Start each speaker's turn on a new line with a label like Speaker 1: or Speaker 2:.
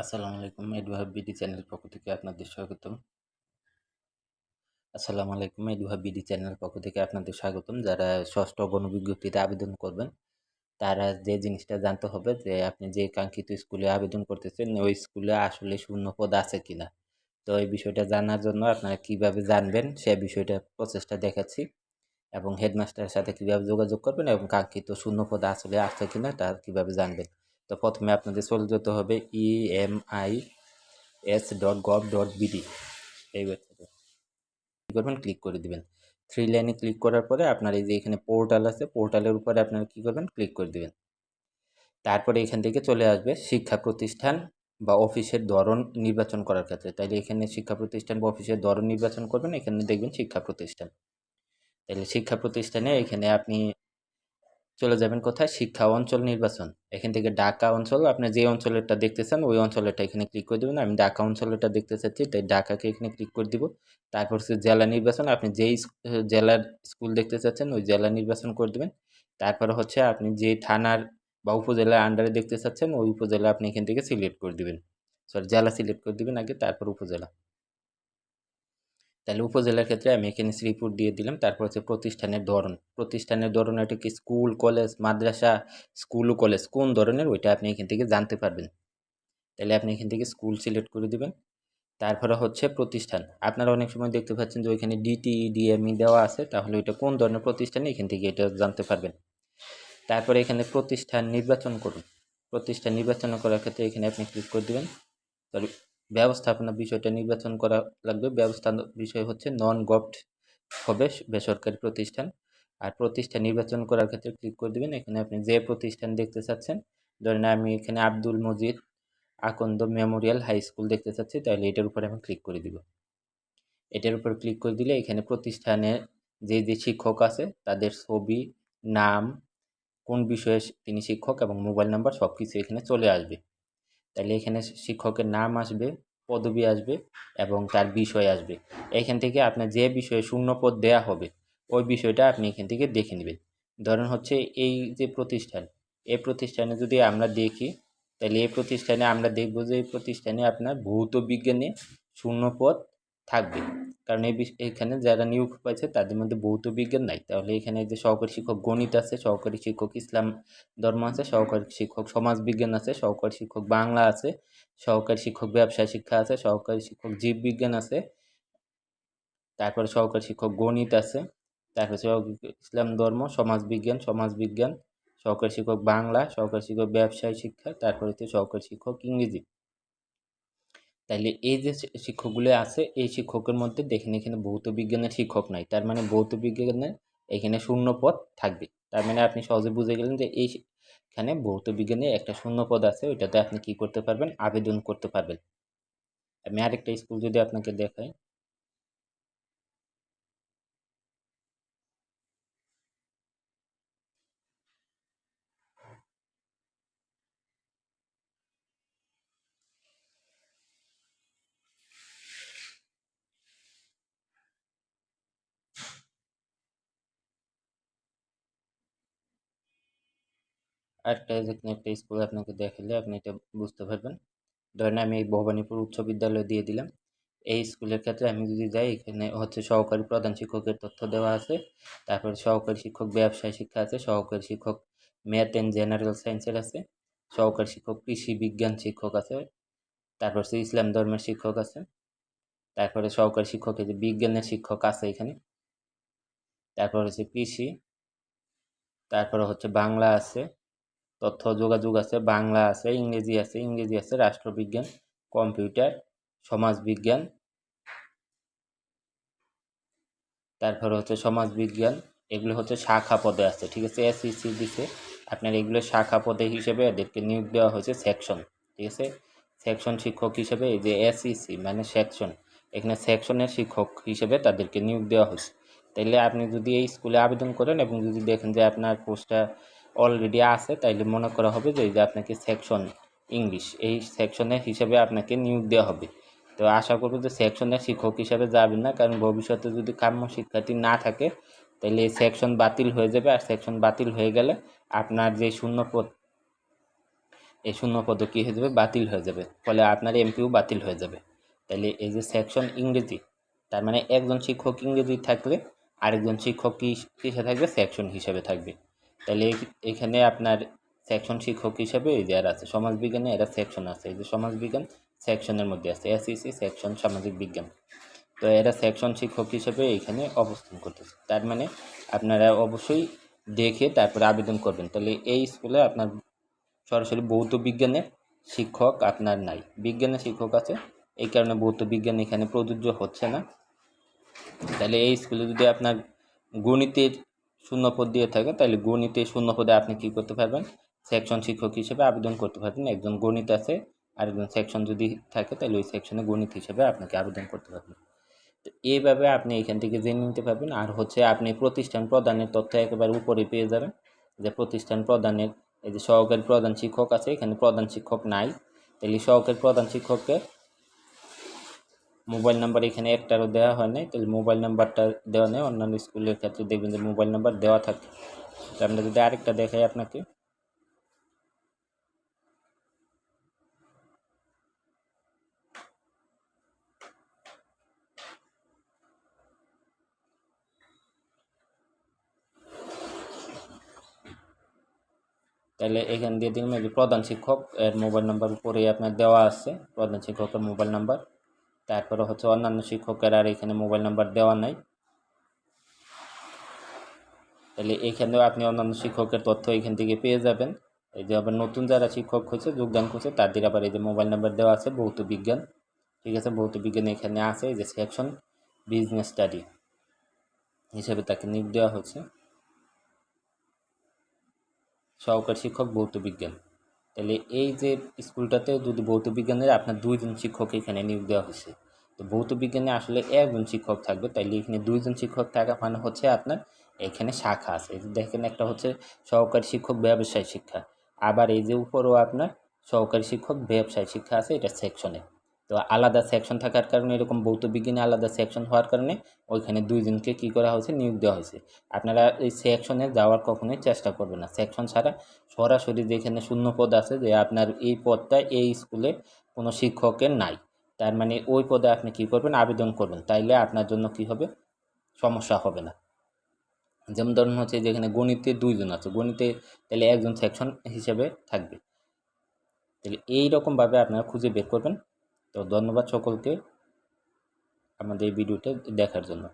Speaker 1: আসসালামু আলাইকুম, এডুহাব BD channel পক্ষ থেকে আপনাদের স্বাগতম। আসসালামু আলাইকুম, এডুহাব বিডি চ্যানেল পক্ষ থেকে আপনাদের স্বাগতম। যারা ষষ্ঠ গণবিজ্ঞপ্তিতে আবেদন করবেন, তারা যে জিনিসটা জানতে হবে যে আপনি যে কাঙ্ক্ষিত স্কুলে আবেদন করতেছেন, ওই স্কুলে আসলে শূন্য পদ আছে কিনা। তো এই বিষয়টা জানার জন্য আপনারা কীভাবে জানবেন, সে বিষয়টা প্রচেষ্টা দেখাচ্ছি এবং হেডমাস্টারের সাথে কীভাবে যোগাযোগ করবেন এবং কাঙ্ক্ষিত শূন্য পদ আসলে আছে কিনা, তা কীভাবে জানবেন। তো প্রথমে আপনাদের চলে যেতে হবে EMI S dot gov dot BD এই ওয়েবসাইটে করবেন ক্লিক করে দিবেন। থ্রি লাইনে ক্লিক করার পরে আপনার এই যে এখানে পোর্টাল আছে পোর্টালের উপরে আপনারা কী করবেন ক্লিক করে দেবেন। তারপরে এখান থেকে চলে আসবে শিক্ষা প্রতিষ্ঠান বা অফিসের ধরন নির্বাচন করার ক্ষেত্রে। তাইলে এখানে শিক্ষা প্রতিষ্ঠান বা অফিসের ধরন নির্বাচন করবেন, এখানে দেখবেন শিক্ষা প্রতিষ্ঠান। তাহলে শিক্ষা প্রতিষ্ঠানে এখানে আপনি চলে যাবেন কোথায়? শিক্ষা অঞ্চল নির্বাচন। এখান থেকে ঢাকা অঞ্চল, আপনি যে অঞ্চলেরটা দেখতে চান ওই অঞ্চলেরটা এখানে ক্লিক করে দেবেন। আমি ঢাকা অঞ্চলেরটা দেখতে চাচ্ছি, তাই ঢাকাকে এখানে ক্লিক করে দিব। তারপর হচ্ছে জেলা নির্বাচন, আপনি যেই জেলার স্কুল দেখতে চাচ্ছেন, ওই জেলা নির্বাচন করে দেবেন। তারপর হচ্ছে আপনি যে থানার বা উপজেলার আন্ডারে দেখতে চাচ্ছেন, ওই উপজেলা আপনি এখান থেকে সিলেক্ট করে দিবেন। সরি জেলা সিলেক্ট করে দিবেন আগে, তারপর উপজেলা। তাহলে উপজেলার ক্ষেত্রে আমি এখানে শ্রীপুর দিয়ে দিলাম। তারপর হচ্ছে প্রতিষ্ঠানের ধরন। প্রতিষ্ঠানের ধরন এটা কি স্কুল কলেজ মাদ্রাসা স্কুল ও কলেজ কোন ধরনের? ওইটা আপনি এখান থেকে জানতে পারবেন। তাহলে আপনি এখান থেকে স্কুল সিলেক্ট করে দেবেন। তারপরে হচ্ছে প্রতিষ্ঠান। আপনারা অনেক সময় দেখতে পাচ্ছেন যে ওইখানে ডিটি ডিএমই দেওয়া আছে। তাহলে ওইটা কোন ধরনের প্রতিষ্ঠান? এখান থেকে এটা জানতে পারবেন। তারপরে এখানে প্রতিষ্ঠান নির্বাচন করুন। প্রতিষ্ঠান নির্বাচন করার ক্ষেত্রে এখানে আপনি ক্লিক করে দেবেন। সরি ব্যবস্থাপনা বিষয়টা নির্বাচন করা লাগবে। ব্যবস্থা বিষয় হচ্ছে নন গভট হবে বেসরকারি প্রতিষ্ঠান। আর প্রতিষ্ঠান নির্বাচন করার ক্ষেত্রে ক্লিক করে দেবেন। এখানে আপনি যে প্রতিষ্ঠান দেখতে চাচ্ছেন, ধরেন আমি এখানে Abdul Majid Akand memorial high school দেখতে চাচ্ছি, তাহলে এটার উপরে আমি ক্লিক করে দিব। এটার উপর ক্লিক করে দিলে এখানে প্রতিষ্ঠানে যে যে শিক্ষক আছে, তাদের ছবি, নাম, কোন বিষয়ে তিনি শিক্ষক এবং মোবাইল নাম্বার সব কিছু এখানে চলে আসবে। তাহলে এখানে শিক্ষকের নাম আসবে, পদবি আসবে এবং তার বিষয় আসবে। এখান থেকে আপনার যে বিষয়ে শূন্যপদ দেওয়া হবে, ওই বিষয়টা আপনি এখান থেকে দেখে নেবেন। ধরেন হচ্ছে এই যে প্রতিষ্ঠান, এই প্রতিষ্ঠানে যদি আমরা দেখি তাহলে এই প্রতিষ্ঠানে আমরা দেখব যে এই প্রতিষ্ঠানে আপনার ভৌত বিজ্ঞানে শূন্যপদ থাকবে। কারণ এই এখানে যারা নিয়োগ পাইছে তাদের মধ্যে ভৌত বিজ্ঞান নাই তাহলে এখানে যে সহকারী শিক্ষক গণিত আছে সহকারী শিক্ষক ইসলাম ধর্ম আছে সহকারী শিক্ষক সমাজ বিজ্ঞান আছে সহকারী শিক্ষক বাংলা আছে সহকারী শিক্ষক ব্যবসায় শিক্ষা আছে সহকারী শিক্ষক জীববিজ্ঞান আছে তারপরে সহকারী শিক্ষক গণিত আছে তারপরে ইসলাম ধর্ম সমাজ বিজ্ঞান সমাজ বিজ্ঞান সহকারী শিক্ষক বাংলা সহকারী শিক্ষক ব্যবসায় শিক্ষা তারপরে হচ্ছে সহকারী শিক্ষক ইংরেজি তাইলে এই যে শিক্ষকগুলো আছে, এই শিক্ষকের মধ্যে দেখেন এখানে ভৌত বিজ্ঞানের শিক্ষক নাই। তার মানে ভৌত বিজ্ঞানের এখানে শূন্য পদ থাকবে। তার মানে আপনি সহজে বুঝে গেলেন যে এই এখানে ভৌত বিজ্ঞানে একটা শূন্য পদ আছে, ওইটাতে আপনি কি করতে পারবেন? আবেদন করতে পারবেন। আমি আরেকটা স্কুল যদি আপনাকে দেখাই। আরেকটা যেখানে একটা স্কুল আপনাকে দেখালে আপনি এটা বুঝতে পারবেন। ধরেন আমি এই ভবানীপুর উচ্চ বিদ্যালয় দিয়ে দিলাম। এই স্কুলের ক্ষেত্রে আমি যদি যাই, এখানে হচ্ছে সহকারী প্রধান শিক্ষকের তথ্য দেওয়া আছে। তারপরে সহকারী শিক্ষক, ব্যবসায় শিক্ষা আছে, সহকারী শিক্ষক, ম্যাথ অ্যান্ড জেনারেল সায়েন্সের আছে, সহকারী শিক্ষক, কৃষি বিজ্ঞান শিক্ষক আছে, তারপর হচ্ছে ইসলাম ধর্মের শিক্ষক আছে, তারপরে সহকারী শিক্ষক যে বিজ্ঞানের শিক্ষক আছে এখানে, তারপর হচ্ছে কৃষি, তারপরে হচ্ছে বাংলা আছে তথ্য যোগাযোগ আছে, বাংলা আছে, ইংরেজি আছে ইংরেজি আছে, রাষ্ট্রবিজ্ঞান, কম্পিউটার, সমাজবিজ্ঞান, তারপর হচ্ছে সমাজবিজ্ঞান, এগুলো হচ্ছে শাখা পদে আছে, ঠিক আছে? এস এসইসি দিছে আপনার এগুলো শাখা পদে হিসেবে এদেরকে নিয়োগ দেওয়া হয়েছে সেকশন ঠিক আছে? সেকশন শিক্ষক হিসেবে এই যে এস এসইসি মানে সেকশন এখানে সেকশনের শিক্ষক হিসেবে তাদেরকে নিয়োগ দেওয়া হয়েছে। তাইলে আপনি যদি এই স্কুলে আবেদন করেন এবং যদি দেখেন যে আপনার পোস্টটা অলরেডি আছে, তাইলে মনে করা হবে যে এই যে আপনাকে সেকশন ইংলিশ এই সেকশনের হিসাবে আপনাকে নিয়োগ দেওয়া হবে। তো আশা করব যে সেকশনের শিক্ষক হিসাবে যাবেন না, কারণ ভবিষ্যতে যদি কাম্য শিক্ষার্থী না থাকে তাহলে এই সেকশন বাতিল হয়ে যাবে। আর সেকশন বাতিল হয়ে গেলে আপনার যে শূন্য পদ, এই শূন্য পদ কী হয়ে যাবে? বাতিল হয়ে যাবে। ফলে আপনার এমপিও বাতিল হয়ে যাবে। তাহলে এই যে সেকশন ইংরেজি, তার মানে একজন শিক্ষক ইংরেজি থাকলে আরেকজন শিক্ষক কি কিসে থাকবে? সেকশন হিসেবে থাকবে। তাহলে এখ- এখানে আপনার সেকশন শিক্ষক হিসেবে এই যে আর আছে, সমাজবিজ্ঞানে এরা সেকশন আছে। এই যে সমাজবিজ্ঞান সেকশনের মধ্যে আছে। এসইসি সেকশন সামাজিক বিজ্ঞান। তো এরা সেকশন শিক্ষক হিসেবে এখানে অবস্থান করতেছে। তার মানে আপনারা অবশ্যই দেখে তারপরে আবেদন করবেন। তাহলে এই স্কুলে আপনার সরাসরি ভৌত বিজ্ঞানের শিক্ষক আপনার নাই। বিজ্ঞানের শিক্ষক আছে, এই কারণে ভৌত বিজ্ঞান এখানে প্রযোজ্য হচ্ছে না। তাহলে এই স্কুলে যদি আপনার গণিতের শূন্যপদ দিয়ে থাকে তাহলে গণিতের শূন্যপদে আপনি কি করতে পারবেন? সেকশন শিক্ষক হিসেবে আবেদন করতে পারবেন। একজন গণিত আছে আর একজন সেকশন যদি থাকে তাহলে ওই সেকশনে গণিত হিসেবে আপনাকে আবেদন করতে পারবেন। তো এইভাবে আপনি এখান থেকে জেনে নিতে পারবেন। আর হচ্ছে আপনি প্রতিষ্ঠান প্রদানের তথ্য একেবারে উপরে পেয়ে যাবেন। যে প্রতিষ্ঠান প্রদানের, এই যে সহকারী প্রধান শিক্ষক আছে, এখানে প্রধান শিক্ষক নাই। তাহলে সহকারী প্রধান শিক্ষককে মোবাইল নাম্বার এখানে একটারও দেওয়া হয় নাই, তাহলে মোবাইল নাম্বারটা দেওয়া নেই, অন্যান্য স্কুলের ক্ষেত্রে দেখবেন যে মোবাইল নাম্বার দেওয়া থাকে। তো আমরা যদি আরেকটা দেখাই আপনাকে। তাহলে এখান দিয়ে যে প্রধান শিক্ষক এর মোবাইল নাম্বার উপরে আপনার দেওয়া আছে, প্রধান শিক্ষকের মোবাইল নাম্বার। তারপরে হচ্ছে অন্যান্য শিক্ষকের আর এখানে মোবাইল নাম্বার দেওয়া নাই। তাহলে এখানেও আপনি অন্যান্য শিক্ষকের তথ্য এখান থেকে পেয়ে যাবেন। এই যে আবার নতুন যারা শিক্ষক হয়েছে, যোগদান করছে, তাদের আবার এই যে মোবাইল নাম্বার দেওয়া আছে, ভৌত বিজ্ঞান। ঠিক আছে, ভৌত বিজ্ঞান এখানে আছে, এই যে সেকশন বিজনেস স্টাডি হিসেবে তাকে নিয়োগ দেওয়া হচ্ছে। সহকারী শিক্ষক, ভৌত বিজ্ঞান। তাহলে এই যে স্কুলটাতে যদি ভৌত বিজ্ঞানের আপনার দুইজন শিক্ষক এখানে নিয়োগ দেওয়া হয়েছে, তো ভৌত বিজ্ঞানে আসলে একজন শিক্ষক থাকবে, তাইলে এখানে দুইজন শিক্ষক থাকা মানে হচ্ছে আপনার এখানে শাখা আছে। দেখেন একটা হচ্ছে সহকারী শিক্ষক ব্যবসায় শিক্ষা, আবার এই যে উপরও আপনার সহকারী শিক্ষক ব্যবসায় শিক্ষা আছে, এটা সেকশনে। তো আলাদা সেকশন থাকার কারণে, এরকম ভৌত বিজ্ঞানে আলাদা সেকশন হওয়ার কারণে ওইখানে দুইজনকে কী করা হয়েছে? নিয়োগ দেওয়া হয়েছে। আপনারা এই সেকশনে যাওয়ার কখনোই চেষ্টা করবেন না। সেকশন ছাড়া সরাসরি যেখানে শূন্য পদ আছে যে আপনার এই পদটা এই স্কুলে কোনো শিক্ষকের নাই। তার মানে ওই পদে আপনি কী করবেন? আবেদন করবেন। তাইলে আপনার জন্য কি হবে? সমস্যা হবে না। যেমন ধরুন হচ্ছে যেখানে গণিতে দুইজন আছে, গণিতে তাহলে একজন সেকশন হিসেবে থাকবে। তাহলে এই রকমভাবে আপনারা খুঁজে বের করবেন। তো ধন্যবাদ সকলকে আমাদের এই ভিডিওটা দেখার জন্য।